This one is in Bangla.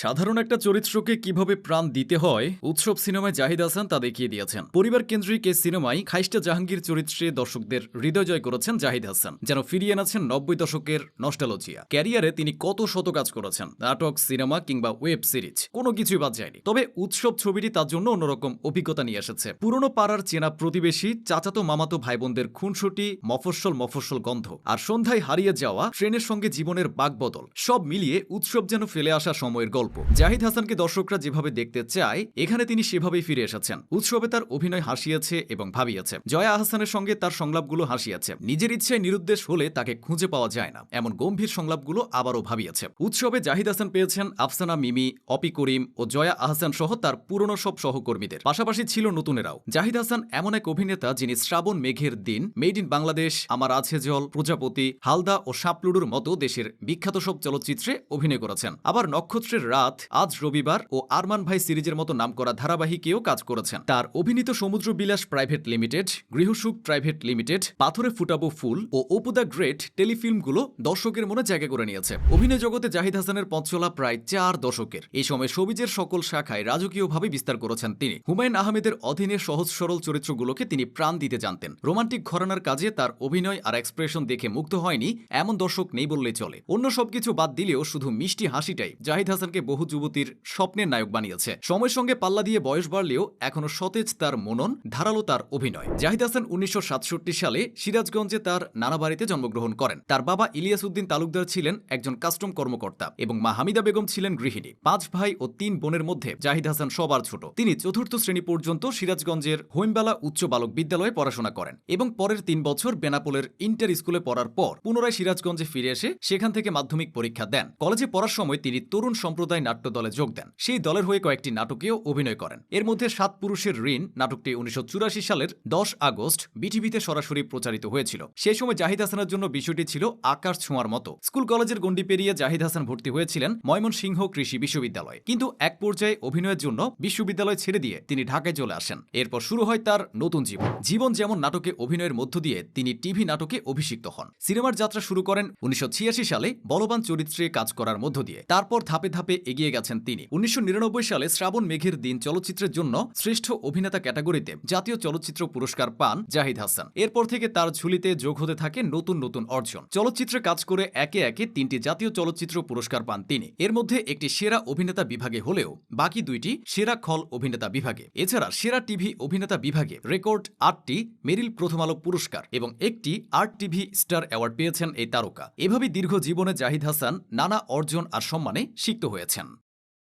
সাধারণ একটা চরিত্রকে কীভাবে প্রাণ দিতে হয়, উৎসব সিনেমায় জাহিদ হাসান তা দেখিয়ে দিয়েছেন। পরিবার কেন্দ্রিক এই সিনেমায় খাইস্টা জাহাঙ্গীর চরিত্রে দর্শকদের হৃদয় জয় করেছেন জাহিদ হাসান, যেন ফিরিয়ে এনেছেন নব্বই দশকের নস্টালজিয়া। ক্যারিয়ারে তিনি কত শত কাজ করেছেন, নাটক, সিনেমা কিংবা ওয়েব সিরিজ, কোনো কিছুই বাদ যায়নি। তবে উৎসব ছবিটি তার জন্য অন্যরকম অভিজ্ঞতা নিয়ে এসেছে। পুরনো পাড়ার চেনা প্রতিবেশী, চাচাতো মামাতো ভাই বোনদের খুনসুটি, মফস্বল মফস্বল গন্ধ আর সন্ধ্যায় হারিয়ে যাওয়া, ট্রেনের সঙ্গে জীবনের বাকবদল, সব মিলিয়ে উৎসব যেন ফেলে আসা সময়ের গল্প। জাহিদ হাসানকে দর্শকরা যেভাবে দেখতে চায়, এখানে তিনি সেভাবেই ফিরে এসেছেন। উৎসবে তার অভিনয় হাসিয়েছে এবং ভাবিয়েছে। জয়া আহসানের সঙ্গে তার সংলাপগুলো হাসিয়েছে। নিজের ইচ্ছায় নিরুদ্দেশ হলে তাকে খুঁজে পাওয়া যায় না। এমন গম্ভীর সংলাপগুলো আবারও ভাবিয়েছে। উৎসবে জাহিদ হাসান পেয়েছেন আফসানা, মিমি, অপি করিম ও জয়া আহসান সহ তার পুরনো সব সহকর্মীদের। পাশাপাশি ছিল নতুনেরাও। জাহিদ হাসান এমন এক অভিনেতা যিনি শ্রাবণ মেঘের দিন, মেড ইন বাংলাদেশ, আমার আছে জল, প্রজাপতি, হালদা ও সাপলুডুর মতো দেশের বিখ্যাত সব চলচ্চিত্রে অভিনয় করেছেন। আবার নক্ষত্রের রাত, আজ রবিবার ও আরমান ভাই সিরিজের মতো নামকরা ধারাবাহিকেও কাজ করেছেন। তার অভিনীত Samudra Bilas private limited, Grihasukh private limited, পাথরে ফুটাবো ফুল ও অপু দ্য গ্রেট টেলিফিল্মগুলো দর্শকের মনে জায়গা করে নিয়েছে। অভিনয় জগতে জাহিদ হাসানের পথ চলা প্রায় চার দশকের। এই সময় সবিজের সকল শাখায় রাজকীয়ভাবে বিস্তার করেছেন তিনি। হুমায়ুন আহমেদের অধীনে সহজ সরল চরিত্রগুলোকে তিনি প্রাণ দিতে জানতেন। রোমান্টিক ঘরানার কাজে তার অভিনয় আর এক্সপ্রেশন দেখে মুগ্ধ হয়নি এমন দর্শক নেই বললেই চলে। অন্য সবকিছু বাদ দিলেও শুধু মিষ্টি হাসিটাই জাহিদ হাসানকে বহু যুবতীর স্বপ্নের নায়ক বানিয়েছে। সময়ের সঙ্গে পাল্লা দিয়ে বয়স বাড়লেও এখনও সতেজ তার মনন, ধারালো তার অভিনয়। জাহিদ হাসান উনিশশো সালে সিরাজগঞ্জে তার নানা বাড়িতে জন্মগ্রহণ করেন। তার বাবা ইলিয়াস উদ্দিন তালুকদার ছিলেন একজন কাস্টম কর্মকর্তা এবং মা হামিদা বেগম ছিলেন গৃহিণী। পাঁচ ভাই ও তিন বোনের মধ্যে জাহিদ হাসান সবার ছোট। তিনি চতুর্থ শ্রেণি পর্যন্ত সিরাজগঞ্জের হৈমবালা উচ্চ বালক বিদ্যালয়ে পড়াশোনা করেন এবং পরের তিন বছর বেনাপোলের ইন্টার স্কুলে পড়ার পর পুনরায় সিরাজগঞ্জে ফিরে এসে সেখান থেকে মাধ্যমিক পরীক্ষা দেন। কলেজে পড়ার সময় তিনি তরুণ সম্প্রদায় নাট্য দলে যোগ দেন। সেই দলের হয়ে কয়েকটি নাটকেও অভিনয় করেন। এর মধ্যে সাত পুরুষের ঋণ নাটকটি উনিশশো চুরাশি সালের দশ আগস্ট বিটিভিতে সরাসরি প্রচারিত হয়েছিল। সেই সময় জাহিদ হাসানের জন্য বিষয়টি ছিল আকাশ ছোঁয়ার মতো। স্কুল কলেজের গণ্ডি পেরিয়ে জাহিদ হাসান ভর্তি হয়েছিলেন ময়মনসিংহ কৃষি বিশ্ববিদ্যালয়। কিন্তু এক পর্যায়ে অভিনয়ের জন্য বিশ্ববিদ্যালয় ছেড়ে দিয়ে তিনি ঢাকায় চলে আসেন। এরপর শুরু হয় তার নতুন জীবন। জীবন যেমন নাটকে অভিনয়ের মধ্য দিয়ে তিনি টিভি নাটকে অভিষিক্ত হন। সিনেমার যাত্রা শুরু করেন উনিশশো ছিয়াশি সালে বলবান চরিত্রে কাজ করার মধ্য দিয়ে। তারপর ধাপে ধাপে এগিয়ে গেছেন তিনি। উনিশশো নিরানব্বই সালে শ্রাবণ মেঘের দিন চলচ্চিত্রের জন্য শ্রেষ্ঠ অভিনেতা ক্যাটাগরিতে জাতীয় চলচ্চিত্র পুরস্কার পান জাহিদ হাসান। এরপর থেকে তার ঝুলিতে যোগ হতে থাকে নতুন নতুন অর্জন। চলচ্চিত্রে কাজ করে একে একে তিনটি জাতীয় চলচ্চিত্র পুরস্কার পান তিনি। এর মধ্যে একটি সেরা অভিনেতা বিভাগে হলেও বাকি দুইটি সেরা খল অভিনেতা বিভাগে। এছাড়া সেরা টিভি অভিনেতা বিভাগে রেকর্ড আটটি মেরিল প্রথম আলো পুরস্কার এবং একটি আর্ট টিভি স্টার অ্যাওয়ার্ড পেয়েছেন এই তারকা। এভাবে দীর্ঘ জীবনে জাহিদ হাসান নানা অর্জন আর সম্মানে সিক্ত Мартин.